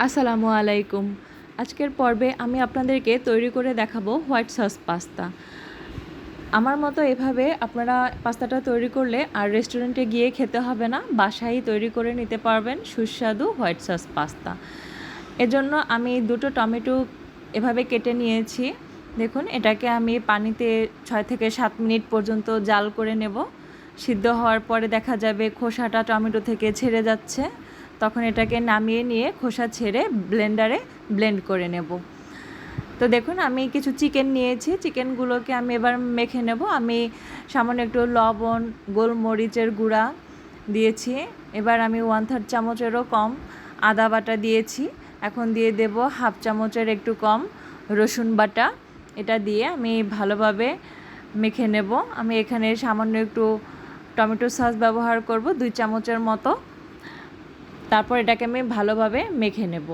আসসালামু আলাইকুম। আজকের পর্বে আমি আপনাদেরকে তৈরি করে দেখাবো হোয়াইট সস পাস্তা। আমার মতো এভাবে আপনারা পাস্তাটা তৈরি করলে আর রেস্টুরেন্টে গিয়ে খেতে হবে না, বাসায় তৈরি করে নিতে পারবেন সুস্বাদু হোয়াইট সস পাস্তা। এজন্য আমি দুটো টমেটো এভাবে কেটে নিয়েছি। দেখুন, এটাকে আমি পানিতে ছয় থেকে সাত মিনিট পর্যন্ত জাল করে নেব। সিদ্ধ হওয়ার পরে দেখা যাবে খোসাটা টমেটো থেকে ছেড়ে যাচ্ছে। তখন এটাকে নামিয়ে নিয়ে খোসা ছেড়ে ব্লেন্ডারে ব্লেন্ড করে নেব। তো দেখুন, আমি কিছু চিকেন নিয়েছি। চিকেনগুলোকে আমি এবার মেখে নেব। আমি সামান্য একটু লবণ, গোলমরিচের গুঁড়া দিয়েছি। এবার আমি ওয়ান থার্ড চামচেরও কম আদা বাটা দিয়েছি। এখন দিয়ে দেব হাফ চামচের একটু কম রসুন বাটা। এটা দিয়ে আমি ভালোভাবে মেখে নেব। আমি এখানে সামান্য একটু টমেটো সস ব্যবহার করব, দুই চামচের মতো। তারপর এটাকে আমি ভালোভাবে মেখে নেব।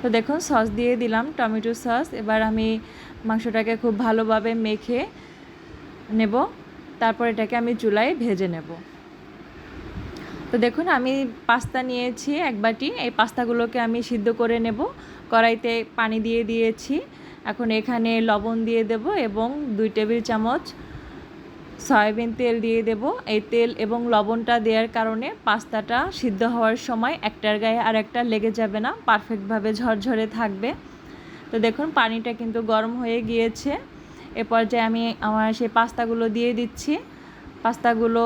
তো দেখুন, সস দিয়ে দিলাম টমেটো সস। এবার আমি মাংসটাকে খুব ভালোভাবে মেখে নেব। তারপর এটাকে আমি চুলায় ভেজে নেব। তো দেখুন, আমি পাস্তা নিয়েছি এক বাটি। এই পাস্তাগুলোকে আমি সিদ্ধ করে নেব। কড়াইতে পানি দিয়ে দিয়েছি। এখন এখানে লবণ দিয়ে দেব এবং দুই টেবিল চামচ সয়াবিন তেল দিয়ে দেব। এই তেল এবং লবণটা দেওয়ার কারণে পাস্তাটা সিদ্ধ হওয়ার সময় একটার গায়ে আর একটা লেগে যাবে না পারফেক্টভাবে ঝরঝরে থাকবে। তো দেখুন, পানিটা কিন্তু গরম হয়ে গিয়েছে। এ পর্যায়ে আমি আমার সেই পাস্তাগুলো দিয়ে দিচ্ছি। পাস্তাগুলো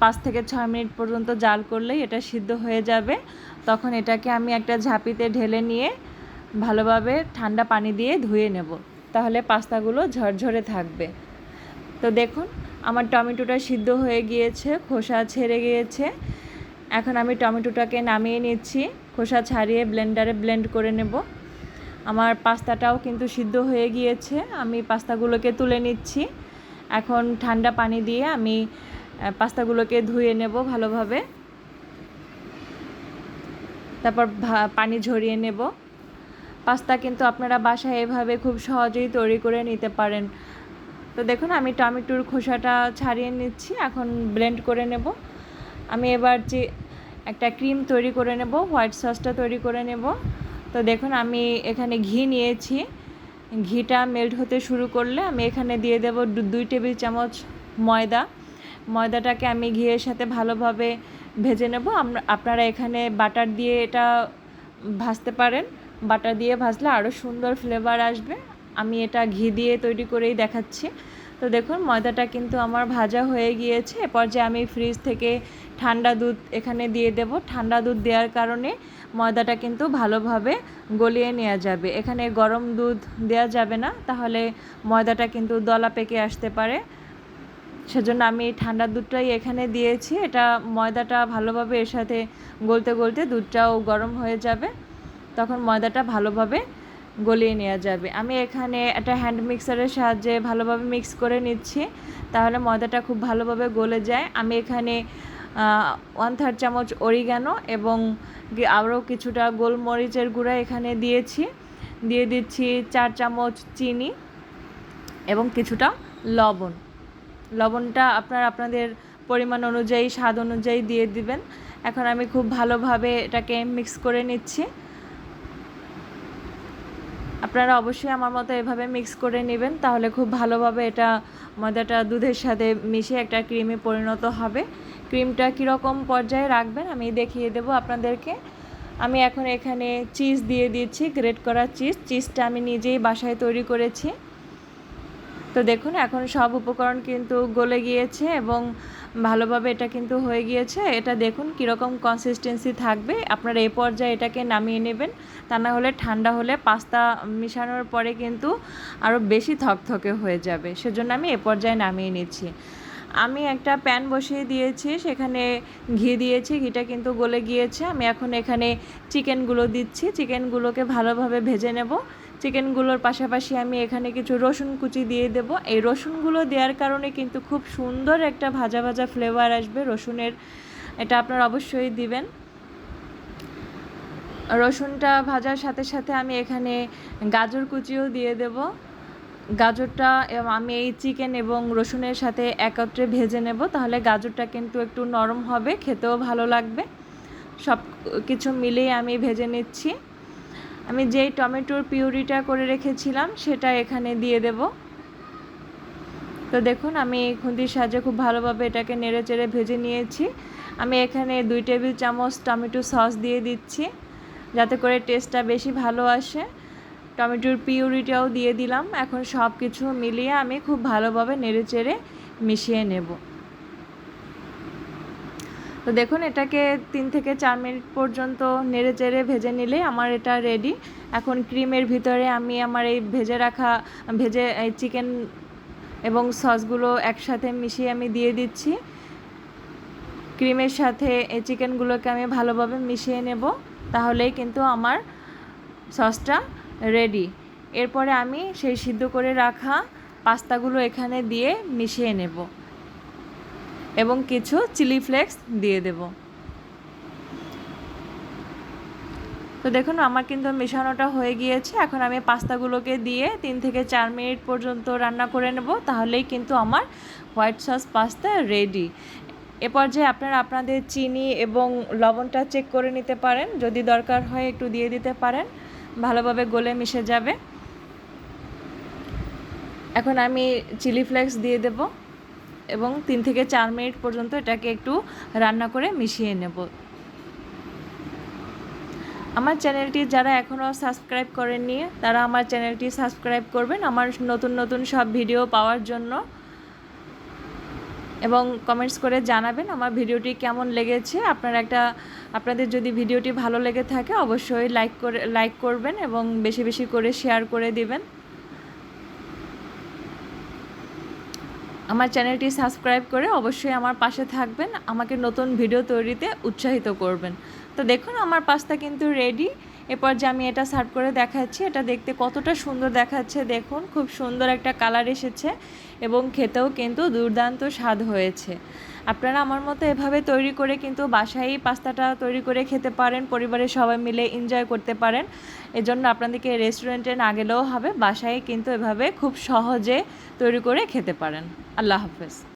পাঁচ থেকে ছয় মিনিট পর্যন্ত জাল করলেই এটা সিদ্ধ হয়ে যাবে। তখন এটাকে আমি একটা ঝাঁপিতে ঢেলে নিয়ে ভালোভাবে ঠান্ডা পানি দিয়ে ধুয়ে নেব। তাহলে পাস্তাগুলো ঝরঝরে থাকবে। তো দেখুন, আমার টমেটোটা সিদ্ধ হয়ে গিয়েছে, খোসা ছেড়ে গিয়েছে। এখন আমি টমেটোটাকে নামিয়ে নিচ্ছি, খোসা ছাড়িয়ে ব্লেন্ডারে ব্লেন্ড করে নেব। আমার পাস্তাটাও কিন্তু সিদ্ধ হয়ে গিয়েছে, আমি পাস্তাগুলোকে তুলে নিচ্ছি। এখন ঠান্ডা পানি দিয়ে আমি পাস্তাগুলোকে ধুয়ে নেব ভালোভাবে। তারপর পানি ঝরিয়ে নেব। পাস্তা কিন্তু আপনারা বাসায় এভাবে খুব সহজেই তৈরি করে নিতে পারেন। তো দেখুন, আমি টমেটোর খোসাটা ছাড়িয়ে নিচ্ছি। এখন ব্লেন্ড করে নেব। আমি এবার যে একটা ক্রিম তৈরি করে নেব হোয়াইট সসটা তৈরি করে নেব। তো দেখুন, আমি এখানে ঘি নিয়েছি। ঘিটা মেল্ট হতে শুরু করলে আমি এখানে দিয়ে দেব দুই টেবিল চামচ ময়দা। ময়দাটাকে আমি ঘিয়ের সাথে ভালোভাবে ভেজে নেব। আপনারা এখানে বাটার দিয়ে এটা ভাজতে পারেন। বাটার দিয়ে ভাজলে আরও সুন্দর ফ্লেভার আসবে। আমি এটা ঘি দিয়ে তৈরি করেই দেখাচ্ছি। তো দেখুন, ময়দাটা কিন্তু আমার ভাজা হয়ে গিয়েছে। পর্যায়ে আমি ফ্রিজ থেকে ঠান্ডা দুধ এখানে দিয়ে দেব। ঠান্ডা দুধ দেওয়ার কারণে ময়দাটা কিন্তু ভালোভাবে গলিয়ে নেওয়া যাবে। এখানে গরম দুধ দেওয়া যাবে না, তাহলে ময়দাটা কিন্তু দলা পেকে আসতে পারে। সেজন্য আমি ঠান্ডা দুধটাই এখানে দিয়েছি। এটা ময়দাটা ভালোভাবে এর সাথে গলতে গলতে দুধটাও গরম হয়ে যাবে। তখন ময়দাটা ভালোভাবে গলিয়ে নেওয়া যাবে। আমি এখানে একটা হ্যান্ড মিক্সারের সাহায্যে ভালোভাবে মিক্স করে নিচ্ছি। তাহলে ময়দাটা খুব ভালোভাবে গলে যায়। আমি এখানে ওয়ান থার্ড চামচ অরিগানো এবং আরও কিছুটা গোলমরিচের গুঁড়া এখানে দিয়েছি। দিয়ে দিচ্ছি চার চামচ চিনি এবং কিছুটা লবণ। লবণটা আপনার আপনাদের পরিমাণ অনুযায়ী, স্বাদ অনুযায়ী দিয়ে দিবেন। এখন আমি খুব ভালোভাবে এটাকে মিক্স করে নিচ্ছি। আপনারা অবশ্যই আমার মতো এভাবে মিক্স করে নেবেন, তাহলে খুব ভালোভাবে এটা ময়দাটা দুধের সাথে মিশে একটা ক্রিমে পরিণত হবে। ক্রিমটা কীরকম পর্যায়ে রাখবেন আমি দেখিয়ে দেবো আপনাদেরকে। আমি এখন এখানে চিজ দিয়ে দিচ্ছি গ্রেট করা চিজ চিজটা আমি নিজেই বাসায় তৈরি করেছি। তো দেখুন, এখন সব উপকরণ কিন্তু গলে গিয়েছে এবং ভালোভাবে এটা কিন্তু হয়ে গিয়েছে। এটা দেখুন কীরকম কনসিস্টেন্সি থাকবে। আপনারা এই পর্যায়ে এটাকে নামিয়ে নেবেন। তা না হলে ঠান্ডা হলে পাস্তা মিশানোর পরে কিন্তু আরও বেশি থকথকে হয়ে যাবে। সেজন্য আমি এ পর্যায়ে নামিয়ে নিচ্ছি। আমি একটা প্যান বসিয়ে দিয়েছি। সেখানে ঘি দিয়েছি। ঘিটা কিন্তু গলে গিয়েছে। আমি এখন এখানে চিকেনগুলো দিচ্ছি। চিকেনগুলোকে ভালোভাবে ভেজে নেব। চিকেনগুলোর পাশাপাশি আমি এখানে কিছু রসুন কুচি দিয়ে দেব। এই রসুনগুলো দেওয়ার কারণে কিন্তু খুব সুন্দর একটা ভাজা ভাজা ফ্লেভার আসবে রসুনের। এটা আপনারা অবশ্যই দিবেন। রসুনটা ভাজার সাথে সাথে আমি এখানে গাজর কুচিও দিয়ে দেব। গাজরটা আমি এই চিকেন এবং রসুনের সাথে একত্রে ভেজে নেব, তাহলে গাজরটা কিন্তু একটু নরম হবে, খেতেও ভালো লাগবে। সব কিছু মিলিয়ে আমি ভেজে নিচ্ছি। আমি যেই টমেটোর পিউরিটা করে রেখেছিলাম, সেটা এখানে দিয়ে দেব। তো দেখুন, আমি খুন্তির সাহায্যে খুব ভালোভাবে এটাকে নেড়ে চেড়ে ভেজে নিয়েছি। আমি এখানে দুই টেবিল চামচ টমেটো সস দিয়ে দিচ্ছি, যাতে করে টেস্টটা বেশি ভালো আসে। টমেটোর পিউরিটাও দিয়ে দিলাম। এখন সব কিছু মিলিয়ে আমি খুব ভালোভাবে নেড়ে চেড়ে মিশিয়ে নেব। তো দেখুন, এটাকে তিন থেকে চার মিনিট পর্যন্ত নেড়ে চেড়ে ভেজে নিলে আমার এটা রেডি এখন ক্রিমের ভিতরে আমি আমার এই ভেজে রাখা, ভেজে এই চিকেন এবং সসগুলো একসাথে মিশিয়ে আমি দিয়ে দিচ্ছি। ক্রিমের সাথে এই চিকেনগুলোকে আমি ভালোভাবে মিশিয়ে নেব, তাহলেই কিন্তু আমার সসটা রেডি এরপরে আমি সেই সিদ্ধ করে রাখা পাস্তাগুলো এখানে দিয়ে মিশিয়ে নেব। এবং কিছু চিলি ফ্লেক্স দিয়ে দেব। তো দেখুন, আমার কিন্তু মেশানোটা হয়ে গিয়েছে। এখন আমি পাস্তাগুলোকে দিয়ে তিন থেকে চার মিনিট পর্যন্ত রান্না করে নেব। তাহলেই কিন্তু আমার হোয়াইট সস পাস্তা রেডি। এ পর্যায়ে আপনারা আপনাদের চিনি এবং লবণটা চেক করে নিতে পারেন। যদি দরকার হয় একটু দিয়ে দিতে পারেন। ভালোভাবে গলে মিশে যাবে। এখন আমি চিলি ফ্লেক্স দিয়ে দেব। এবং তিন থেকে চার মিনিট পর্যন্ত এটাকে একটু রান্না করে মিশিয়ে নেব। আমার চ্যানেলটি যারা এখনও সাবস্ক্রাইব করেননি, তারা আমার চ্যানেলটি সাবস্ক্রাইব করবেন আমার নতুন নতুন সব ভিডিও পাওয়ার জন্য। এবং কমেন্টস করে জানাবেন আমার ভিডিওটি কেমন লেগেছে। আপনারা একটা, আপনাদের যদি ভিডিওটি ভালো লেগে থাকে, অবশ্যই লাইক করে, লাইক করবেন এবং বেশি বেশি করে শেয়ার করে দিবেন। আমার চ্যানেলটি সাবস্ক্রাইব করে অবশ্যই আমার পাশে থাকবেন, আমাকে নতুন ভিডিও তৈরিতে উৎসাহিত করবেন। তো দেখুন, আমার পাস্তা কিন্তু রেডি এরপর যে আমি এটা সার্ভ করে দেখাচ্ছি, এটা দেখতে কতটা সুন্দর দেখাচ্ছে, দেখুন, খুব সুন্দর একটা কালার এসেছে। এবং খেতেও কিন্তু দুর্দান্ত স্বাদ হয়েছে। আপনারা আমার মতো এভাবে তৈরি করে কিন্তু বাসায় পাস্তাটা তৈরি করে খেতে পারেন, পরিবারের সবাই মিলে এনজয় করতে পারেন। এজন্য আপনাদেরকে রেস্টুরেন্টে না গেলেও হবে, বাসায় কিন্তু এভাবে খুব সহজে তৈরি করে খেতে পারেন। আল্লাহ হাফেজ।